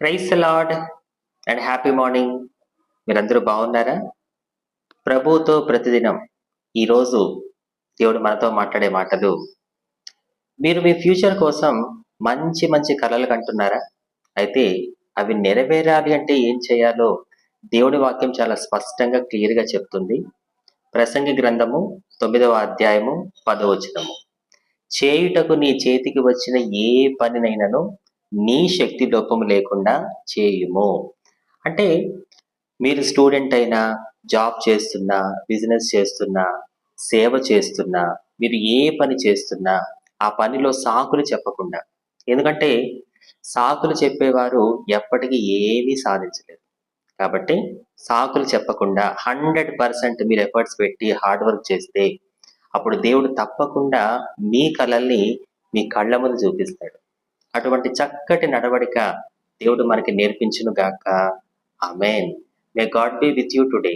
Praise lord and happy morning మీరందరూ బాగున్నారా? ప్రభువుతో ప్రతిదినం ఈరోజు దేవుడు మనతో మాట్లాడే మాటలు. మీరు మీ ఫ్యూచర్ కోసం మంచి మంచి కలలు కంటున్నారా? అయితే అవి నెరవేరాలి అంటే ఏం చేయాలో దేవుడి వాక్యం చాలా స్పష్టంగా క్లియర్గా చెప్తుంది. ప్రసంగి గ్రంథము తొమ్మిదవ అధ్యాయము పదవచనము చేయుటకు నీ చేతికి వచ్చిన ఏ పనినైనను నీ శక్తి లోపము లేకుండా చేయుము. అంటే మీరు స్టూడెంట్ అయినా జాబ్ చేస్తున్నా బిజినెస్ చేస్తున్నా సేవ చేస్తున్నా మీరు ఏ పని చేస్తున్నా ఆ పనిలో సాకులు చెప్పకుండా. ఎందుకంటే సాకులు చెప్పేవారు ఎప్పటికీ ఏమీ సాధించలేరు కాబట్టి సాకులు చెప్పకుండా హండ్రెడ్ పర్సెంట్ మీరు ఎఫర్ట్స్ పెట్టి హార్డ్ వర్క్ చేస్తే అప్పుడు దేవుడు తప్పకుండా మీ కళల్ని మీ కళ్ళ ముందు చూపిస్తాడు. అటువంటి చక్కటి నడవడిక దేవుడు మనకి నేర్పించును గాక amen. May God be with you today